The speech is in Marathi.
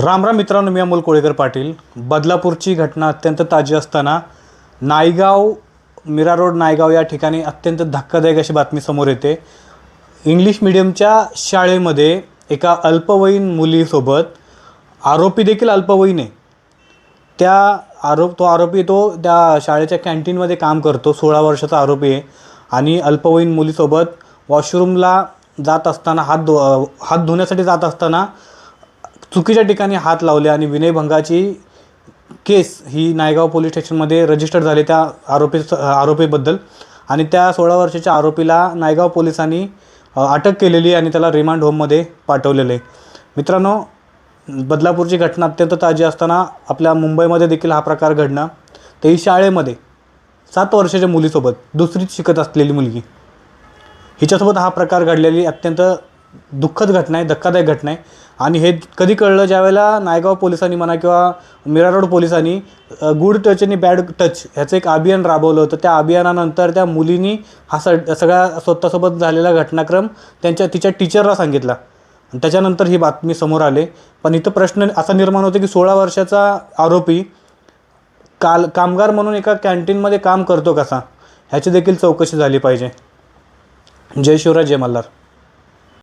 रामराम मित्रांनो मी अमोल कोळेकर पाटील. बदलापूरची घटना अत्यंत ताजी असताना नायगाव मीरा रोड नायगाव या ठिकाणी अत्यंत धक्कादायक अशी बातमी समोर येते. इंग्लिश मिडियमच्या शाळेमध्ये एका अल्पवयीन मुलीसोबत आरोपी देखील अल्पवयीन आहे. त्या आरोप तो आरोपी तो त्या शाळेच्या कॅन्टीनमध्ये काम करतो सोळा वर्षाचा आरोपी आहे. आणि अल्पवयीन मुलीसोबत वॉशरूमला जात असताना हात धु हात धुण्यासाठी जात असताना चुकीच्या ठिकाणी हात लावले आणि विनयभंगाची केस ही नायगाव पोलीस स्टेशनमध्ये रजिस्टर झाली त्या आरोपी आरोपीबद्दल. आणि त्या सोळा वर्षाच्या आरोपीला नायगाव पोलिसांनी अटक केलेली आणि त्याला रिमांड होममध्ये पाठवलेलं. आहे मित्रांनो बदलापूरची घटना अत्यंत ताजी असताना आपल्या मुंबईमध्ये देखील हा प्रकार घडणं तेही शाळेमध्ये सात वर्षाच्या मुलीसोबत दुसरीच शिकत असलेली मुलगी. हिच्यासोबत हा प्रकार घडलेली अत्यंत दुःखद घटना आहे धक्कादायक घटना आहे. आणि हे कधी कळलं? ज्यावेळेला नायगाव पोलिसांनी म्हणा किंवा मीरा रोड पोलिसांनी गुड टच आणि बॅड टच ह्याचं एक अभियान राबवलं होतं. त्या अभियानानंतर त्या मुलीनी हा स सगळ्या स्वतःसोबत झालेला घटनाक्रम त्यांच्या तिच्या टीचरला सांगितला. आणि त्याच्यानंतर ही बातमी समोर आले. पण इथं प्रश्न असा निर्माण होतो की सोळा वर्षाचा आरोपी काल कामगार म्हणून एका कॅन्टीनमध्ये काम करतो कसा? ह्याची देखील चौकशी झाली पाहिजे. जय शिवराज जय मल्हार.